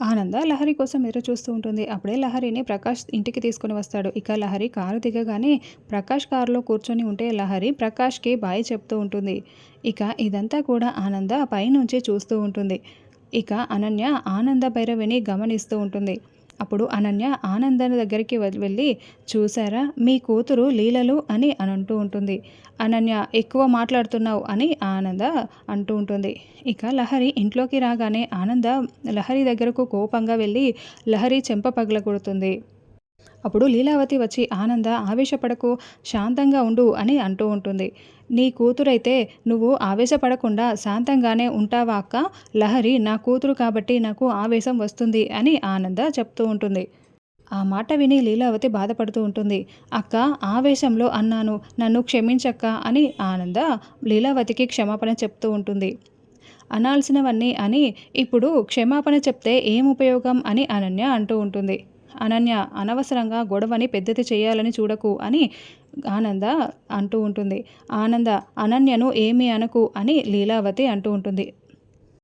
ఆనంద లహరి కోసం ఎదురు చూస్తూ ఉంటుంది. అప్పుడే లహరిని ప్రకాష్ ఇంటికి తీసుకుని వస్తాడు. ఇక లహరి కారు దిగగానే ప్రకాష్ కారులో కూర్చొని ఉంటే లహరి ప్రకాష్కి బాయ్ చెప్తూ ఉంటుంది. ఇక ఇదంతా కూడా ఆనంద పైనుంచి చూస్తూ ఉంటుంది. ఇక అనన్య ఆనంద భైరవిని గమనిస్తూ ఉంటుంది. అప్పుడు అనన్య ఆనందన దగ్గరికి వెళ్ళి చూసారా మీ కూతురు లీలలు అని అని అంటూ ఉంటుంది. అనన్య ఎక్కువ మాట్లాడుతున్నావు అని ఆనంద అంటూ ఉంటుంది. ఇక లహరి ఇంట్లోకి రాగానే ఆనంద లహరి దగ్గరకు కోపంగా వెళ్ళి లహరి చెంప పగలగొడుతుంది. అప్పుడు లీలావతి వచ్చి ఆనంద ఆవేశపడకు శాంతంగా ఉండు అని అంటూ ఉంటుంది. నీ కూతురైతే నువ్వు ఆవేశపడకుండా శాంతంగానే ఉంటావా అక్క? లహరి నా కూతురు కాబట్టి నాకు ఆవేశం వస్తుంది అని ఆనంద చెప్తూ ఉంటుంది. ఆ మాట విని లీలావతి బాధపడుతూ ఉంటుంది. అక్క ఆవేశంలో అన్నాను నన్ను క్షమించక్క అని ఆనంద లీలావతికి క్షమాపణ చెప్తూ ఉంటుంది. అనాల్సినవన్నీ అని ఇప్పుడు క్షమాపణ చెప్తే ఏం ఉపయోగం అని అనన్య అంటూ ఉంటుంది. అనన్య అనవసరంగా గొడవని పెద్దది చేయాలని చూడకు అని ఆనంద అంటూ ఉంటుంది. ఆనంద అనన్యను ఏమీ అనకు అని లీలావతి అంటూ ఉంటుంది.